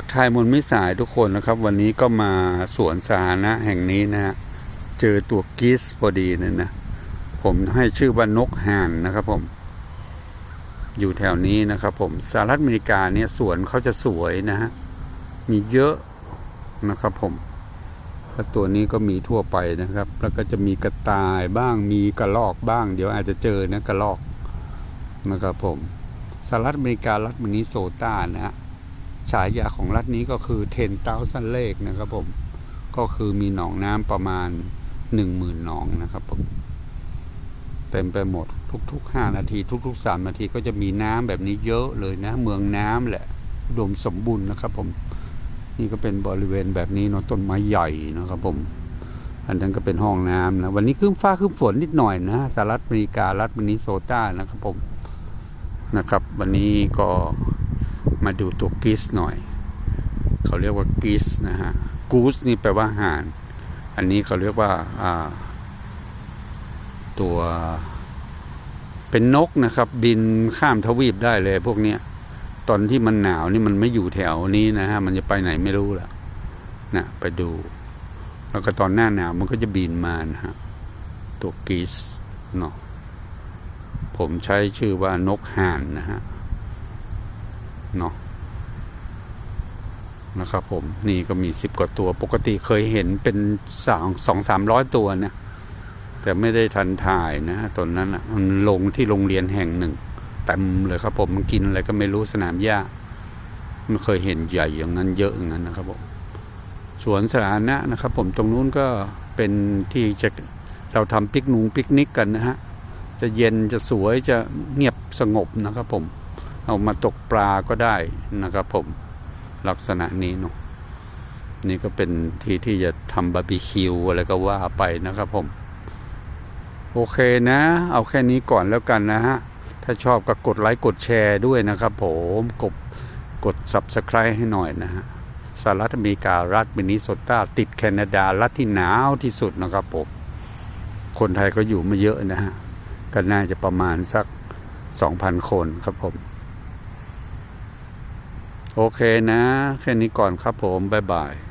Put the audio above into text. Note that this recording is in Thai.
ทักทายมนมิสายทุกคนนะครับ วันนี้ก็มาสวนสาธารณะแห่งนี้นะฮะเจอตัวกิสพอดีเนี่ยนะ ผมให้ชื่อว่านกห่านนะครับผม อยู่แถวนี้นะครับ ผมสหรัฐอเมริกาเนี่ยสวนเขาจะสวยนะฮะมีเยอะนะครับผมแล้วตัวนี้ก็มีทั่วไปนะครับ แล้วก็จะมีกระต่ายบ้างมีกระรอกบ้าง เดี๋ยวอาจจะเจอนะกระรอกนะครับผมสหรัฐอเมริการัฐมินนิโซตานะฮะ ฉายาของรัฐนี้ก็คือเทนเต้าสันเลกนะครับผมก็คือมีหนองน้ำประมาณหนึ่งหมื่นหนองนะครับผมเต็มไปหมดทุกๆห้านาที ทุกๆสามนาทีก็จะมีน้ำแบบนี้เยอะเลยนะ เมืองน้ำแหละดมสมบูรณ์นะครับผมนี่ก็เป็นบริเวณแบบนี้เนาะต้นไม้ใหญ่นะครับผมอันนั้นก็เป็นห้องน้ำนะวันนี้ครึ้มฟ้าครึ้มฝนนิดหน่อยนะสหรัฐอเมริการัฐมินนิโซตานะครับผมนะครับ วันนี้ก็ มาดูตัวกิสหน่อย เขาเรียกว่ากิสนะฮะกูสนี่แปลว่าห่าน อันนี้เขาเรียกว่าตัวเป็นนกนะครับ บินข้ามทวีปได้เลยพวกเนี้ยตอนที่มันหนาวนี่มันไม่อยู่แถวนี้นะฮะมันจะไปไหนไม่รู้ละนะไปดู แล้วก็ตอนหน้าหนาวมันก็จะบินมานะฮะตัวกิสเนาะผมใช้ชื่อว่านกห่านนะฮะ เนาะนะครับผมนี่ก็มีสิบกว่าตัวปกติเคยเห็นเป็นสองสองสามร้อยตัวเนะแต่ไม่ได้ทันถ่ายนะตอนนั้นอะมันลงที่โรงเรียนแห่งหนึ่งเต็มเลยครับผมมันกินอะไรก็ไม่รู้สนามหญ้าไม่เคยเห็นใหญ่อย่างนั้นเยอะอย่างนั้นนะครับผมสวนสาธารณะนะครับ ผมตรงนู้นก็เป็นที่จะเราทำปิกนุงปิกนิกกันนะฮะจะเย็นจะสวยจะเงียบสงบนะครับผม เอามาตกปลาก็ได้นะครับผมลักษณะนี้เนาะนี่ก็เป็นที่ที่จะทำบาร์บีคิวอะไรก็ว่าไปนะครับผม โอเคนะ เอาแค่นี้ก่อนแล้วกันนะฮะ ถ้าชอบก็กดไลค์กดแชร์ด้วยนะครับผมกดกด Subscribe ให้หน่อยนะฮะสหรัฐอเมริการัฐมินิโซตาติดแคนาดารัฐที่หนาวที่สุดนะครับผม คนไทยก็อยู่มาเยอะนะฮะก็น่าจะประมาณสัก 2,000 คนครับผม โอเคนะ แค่นี้ก่อนครับผม บ๊ายบาย